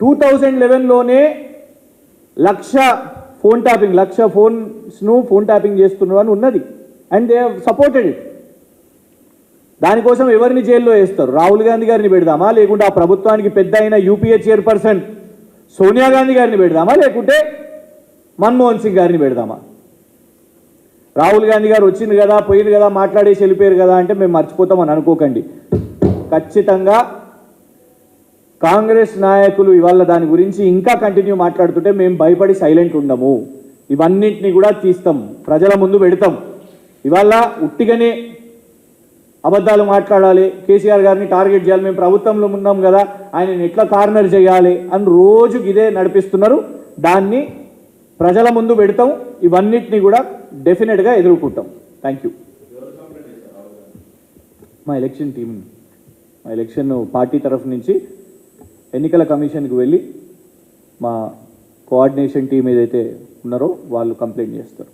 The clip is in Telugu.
టూ థౌజండ్ లెవెన్లోనే లక్ష ఫోన్ ట్యాపింగ్ లక్ష ఫోన్స్ను ఫోన్ ట్యాపింగ్ చేస్తున్నారు అని ఉన్నది. అండ్ దే సపోర్టెడ్ ఇట్ దానికోసం ఎవరిని జైల్లో వేస్తారు? రాహుల్ గాంధీ గారిని పెడదామా? లేకుంటే ఆ ప్రభుత్వానికి పెద్ద అయిన యూపీఏ చైర్పర్సన్ సోనియా గాంధీ గారిని పెడదామా? లేకుంటే మన్మోహన్ సింగ్ గారిని పెడదామా? రాహుల్ గాంధీ గారు వచ్చింది కదా పోయింది కదా మాట్లాడేసి వెళ్ళిపోయారు కదా అంటే మేము మర్చిపోతామని అనుకోకండి. ఖచ్చితంగా కాంగ్రెస్ నాయకులు ఇవాళ దాని గురించి ఇంకా కంటిన్యూ మాట్లాడుతుంటే మేము భయపడి సైలెంట్ ఉండము. ఇవన్నింటినీ కూడా తీస్తాం. ప్రజల ముందు పెడతాం. ఇవాళ ఉట్టిగానే అబద్ధాలు మాట్లాడాలి. కేసీఆర్ గారిని టార్గెట్ చేయాలి. మేము ప్రభుత్వంలో ఉన్నాం కదా ఆయనని ఎట్లా కార్నర్ చేయాలి అని రోజు ఇదే నడిపిస్తున్నారు. దాన్ని ప్రజల ముందు పెడతాం. ఇవన్నిటిని కూడా డెఫినెట్గా ఎదుర్కొంటాం. థ్యాంక్ యూ మా ఎలక్షన్ టీం మా ఎలక్షన్ పార్టీ తరఫు నుంచి ఎన్నికల కమిషన్కి వెళ్ళి మా కోఆర్డినేషన్ టీం ఏదైతే ఉన్నారో వాళ్ళు కంప్లైంట్ చేస్తారు.